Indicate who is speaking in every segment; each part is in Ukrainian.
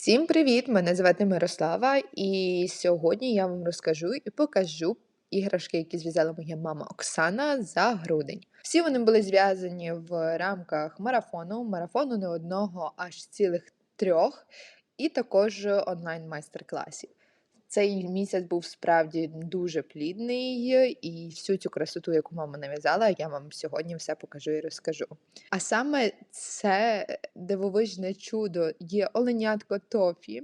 Speaker 1: Всім привіт! Мене звати Мирослава, і сьогодні я вам розкажу і покажу іграшки, які зв'язала моя мама Оксана за грудень. Всі вони були зв'язані в рамках марафону, марафону не одного, аж цілих трьох, і також онлайн майстер-класів. Цей місяць був справді дуже плідний, і всю цю красоту, яку мама нав'язала, я вам сьогодні все покажу і розкажу. А саме це дивовижне чудо є оленятко Тофі,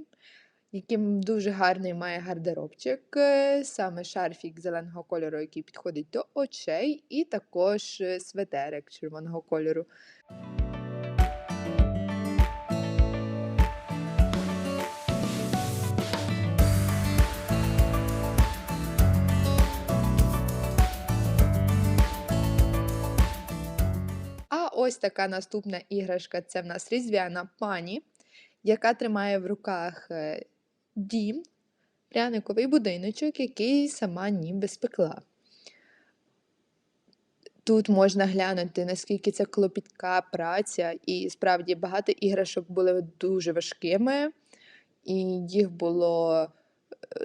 Speaker 1: яким дуже гарний має гардеробчик, саме шарфік зеленого кольору, який підходить до очей, і також е, светерик червоного кольору. Ось така наступна іграшка це в нас різдвяна пані, яка тримає в руках е, дім, пряниковий будиночок, який сама ніби спекла. Тут можна глянути, наскільки це клопітка праця, і справді багато іграшок були дуже важкими, і їх було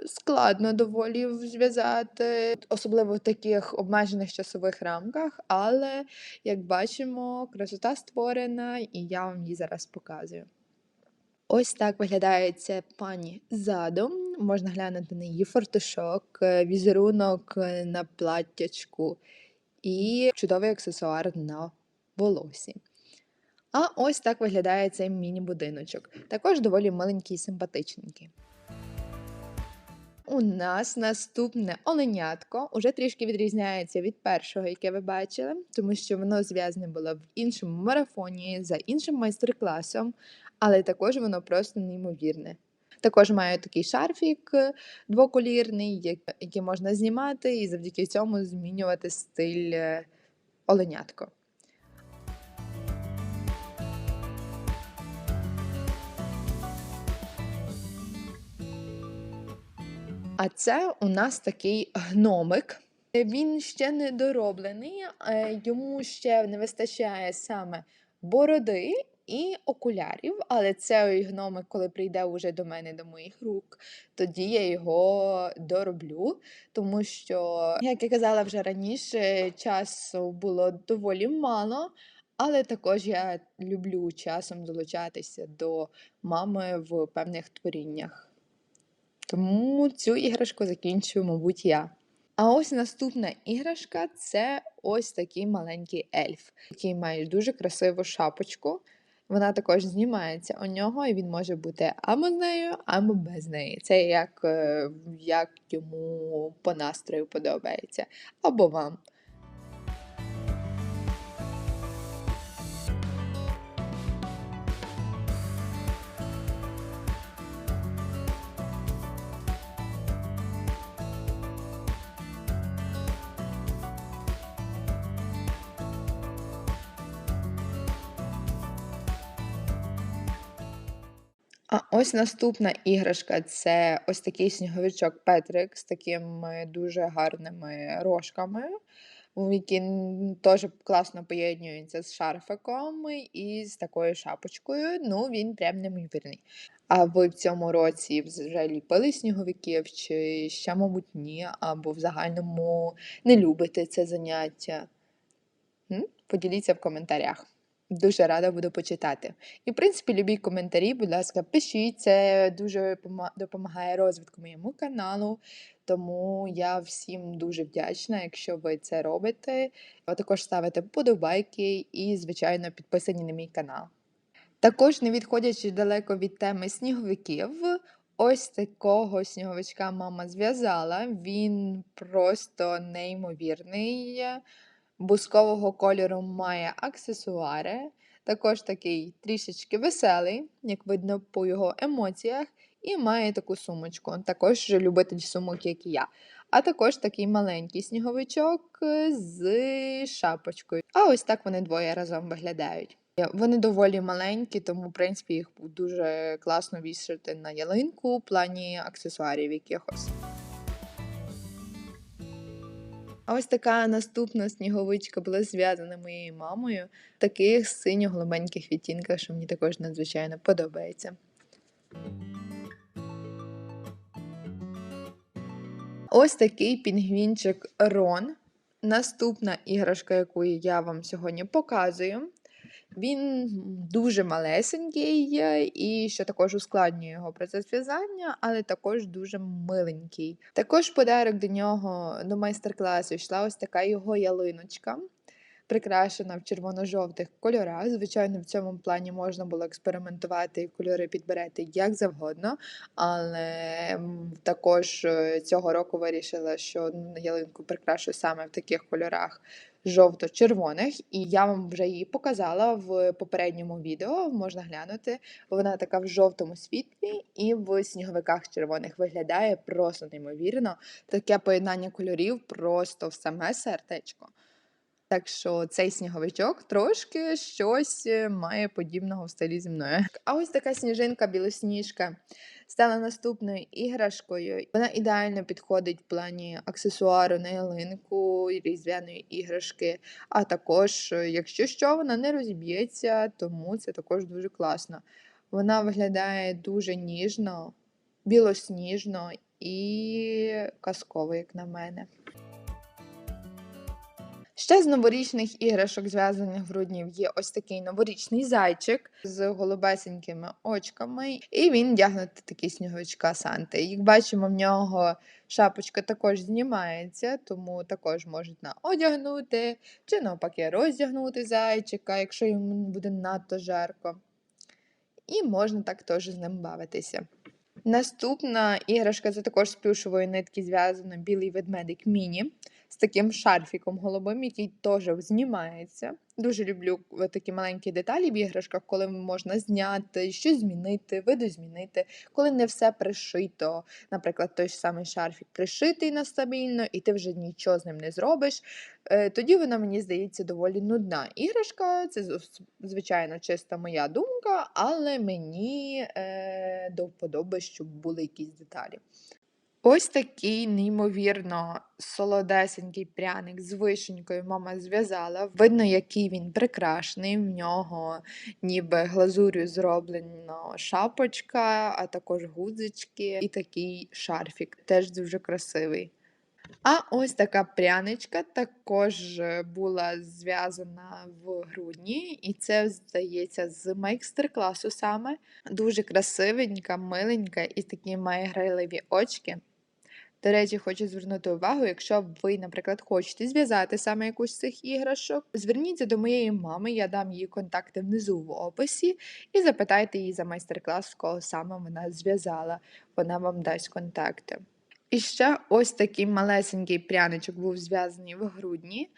Speaker 1: складно доволі зв'язати, особливо в таких обмежених часових рамках. Але, як бачимо, красота створена, і я вам її зараз показую. Ось так виглядає ця пані задом. Можна глянути на її фартушок, е, візерунок е, на платтячку і чудовий аксесуар на волосі. А ось так виглядає цей міні-будиночок. Також доволі маленький і симпатичненький. У нас наступне оленятко уже трішки відрізняється від першого, яке ви бачили, тому що воно зв'язане було в іншому марафоні за іншим майстер-класом, але також воно просто неймовірне. Також має такий шарфік двоколірний, який можна знімати, і завдяки цьому змінювати стиль е, оленятко. А це у нас такий гномик. Він ще не дороблений, е, йому ще не вистачає саме бороди і окулярів, але цей гномик, коли прийде уже до мене, до моїх рук, тоді я його дороблю, тому що, як я казала вже раніше, часу було доволі мало. Але також я люблю часом долучатися до мами в певних творіннях. Тому цю іграшку закінчую, мабуть, я. А ось наступна іграшка це ось такий маленький ельф, який має дуже красиву шапочку. Вона також знімається у нього, і він може бути або з нею, або без неї. Це як, е, як йому по настрою подобається, або вам. А ось наступна іграшка це ось такий сніговичок Петрик з такими дуже гарними рожками, які теж класно поєднуються з шарфиком і з такою шапочкою. Ну, він прям неймовірний. А ви в цьому році вже ліпили сніговиків, чи ще, мабуть, ні, або в загальному не любите це заняття? Поділіться в коментарях. Дуже рада буду почитати. І, в принципі, любі коментарі, будь ласка, пишіть. Це дуже допомагає розвитку моєму каналу. Тому я всім дуже вдячна, якщо ви це робите. А також ставите вподобайки і, звичайно, підписані на мій канал. Також, не відходячи далеко від теми сніговиків, ось такого сніговичка мама зв'язала. Він просто неймовірний. Бускового кольору має аксесуари. Також такий трішечки веселий, як видно по його емоціях, і має таку сумочку. Також любитель сумок, як і я. А також такий маленький сніговичок е, з шапочкою. А ось так вони двоє разом виглядають. Е, Вони доволі маленькі, тому, в принципі, їх дуже класно вішати на ялинку в плані аксесуарів якихось. А ось така наступна сніговичка була зв'язана моєю мамою в таких синьо-голубеньких відтінках, що мені також надзвичайно подобається. Ось такий пінгвінчик Рон. Наступна іграшка, яку я вам сьогодні показую. Він дуже малесенький і що також ускладнює його процес в'язання, але також дуже миленький. Також подарок до нього до майстер-класу йшла ось така його ялиночка, прикрашена в червоно-жовтих кольорах. Звичайно, в цьому плані можна було експериментувати і кольори підберете як завгодно, але також е, цього року вирішила, що ялинку прикрашу саме в таких кольорах жовто-червоних, і я вам вже її показала в попередньому відео. Можна глянути. Вона така в жовтому світлі і в сніговиках червоних виглядає просто неймовірно. Таке поєднання кольорів просто в саме сердечко. Так що цей сніговичок трошки щось е, має подібного в стилі зі мною. А ось така сніжинка білосніжка стала наступною іграшкою. Вона ідеально підходить в плані аксесуару на ялинку, різдвяної іграшки. А також, е, якщо що, вона не розіб'ється, тому це також дуже класно. Вона виглядає дуже ніжно, білосніжно і казково, як на мене. Ще з новорічних іграшок, зв'язаних в грудні, є ось такий новорічний зайчик з голубесенькими очками, і він вдягнутий такий сніговичка Санти. Як бачимо, в нього шапочка також знімається, тому також можна одягнути чи навпаки роздягнути зайчика, якщо йому буде надто жарко. І можна так теж з ним бавитися. Наступна іграшка це також з плюшової нитки зв'язана білий ведмедик міні з таким шарфіком голубим, який теж знімається. Дуже люблю е, такі маленькі деталі в іграшках, коли можна зняти, щось змінити, видозмінити, коли не все пришито. Наприклад, той ж самий шарфік пришитий на стабільно, і ти вже нічого з ним не зробиш. Е, тоді вона, мені здається, доволі нудна іграшка. Це, звичайно, чиста моя думка, але мені е, до вподоби, щоб були якісь деталі. Ось такий неймовірно солодесенький пряник з вишенькою мама зв'язала. Видно, який він прикрашений. В нього ніби глазур'ю зроблено шапочка, а також гудзички і такий шарфік. Теж дуже красивий. А ось така пряничка також була зв'язана в грудні, і це, здається, з майстер-класу саме. Дуже красивенька, миленька і такі має грайливі очки. До речі, хочу звернути увагу, якщо ви, наприклад, хочете зв'язати саме якусь з цих іграшок, зверніться до моєї мами, я дам її контакти внизу в описі, і запитайте її за майстер-клас, з кого саме вона зв'язала. Вона вам дасть контакти. І ще ось такий малесенький пряничок був зв'язаний в грудні.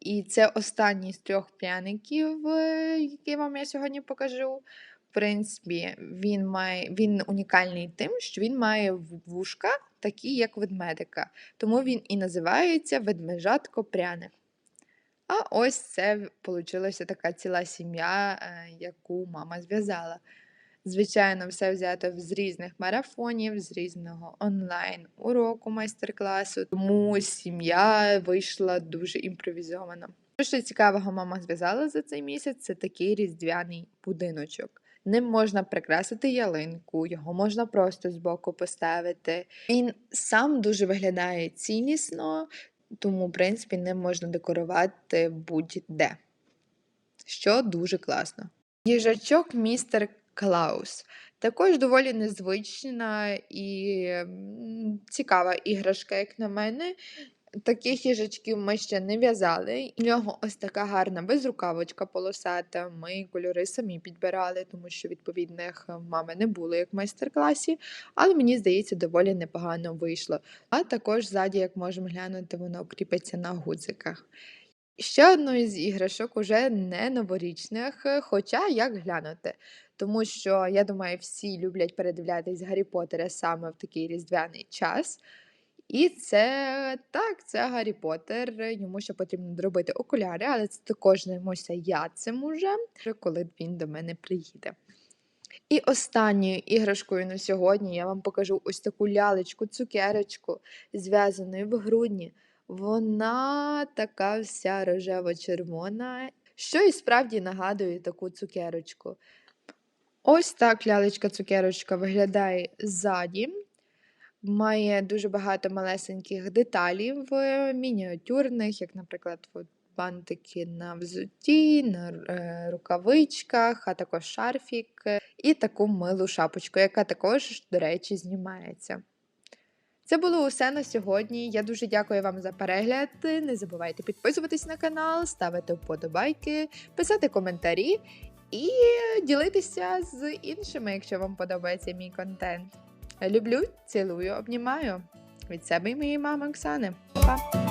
Speaker 1: І це останній з трьох пряників, е, які вам я сьогодні покажу. Принципі, він має він унікальний тим, що він має вушка, такі, як ведмедика. Тому він і називається ведмежатко пряне. А ось це вийшла така ціла сім'я, е, яку мама зв'язала. Звичайно, все взято з різних марафонів, з різного онлайн-уроку майстер-класу, тому сім'я вийшла дуже імпровізована. Що цікавого мама зв'язала за цей місяць, це такий різдвяний будиночок. Ним можна прикрасити ялинку, його можна просто збоку поставити. Він сам дуже виглядає ціннісно, тому, в принципі, ним можна декорувати будь-де, що дуже класно. Їжачок містер Клаус. Також доволі незвична і цікава іграшка, як на мене. Таких їжачків ми ще не в'язали. У нього ось така гарна безрукавочка полосата. Ми кольори самі підбирали, тому що відповідних в мами не було як в майстер-класі, але мені здається, доволі непогано вийшло. А також ззаді, як можемо глянути, воно кріпиться на гудзиках. Ще одною з іграшок уже не новорічних, хоча як глянути. Тому що, я думаю, всі люблять передивлятись Гаррі Поттера саме в такий різдвяний час. І це так, це Гаррі Поттер, йому ще потрібно зробити окуляри, але це також займуся я цим уже, коли він до мене приїде. І останньою іграшкою на сьогодні я вам покажу ось таку лялечку, цукерочку, зв'язану в грудні. Вона така вся рожево-червона, що і справді нагадує таку цукерочку. Ось так лялечка-цукерочка виглядає ззаді. Має дуже багато малесеньких деталей в мініатюрних, як, наприклад, от бантики на взутті, на е, рукавичках, а також шарфік і таку милу шапочку, яка також, до речі, знімається. Це було усе на сьогодні. Я дуже дякую вам за перегляд. Не забувайте підписуватись на канал, ставити вподобайки, писати коментарі і ділитися з іншими, якщо вам подобається мій контент. Люблю, цілую, обнімаю від себе і моєї мами Оксани. Па!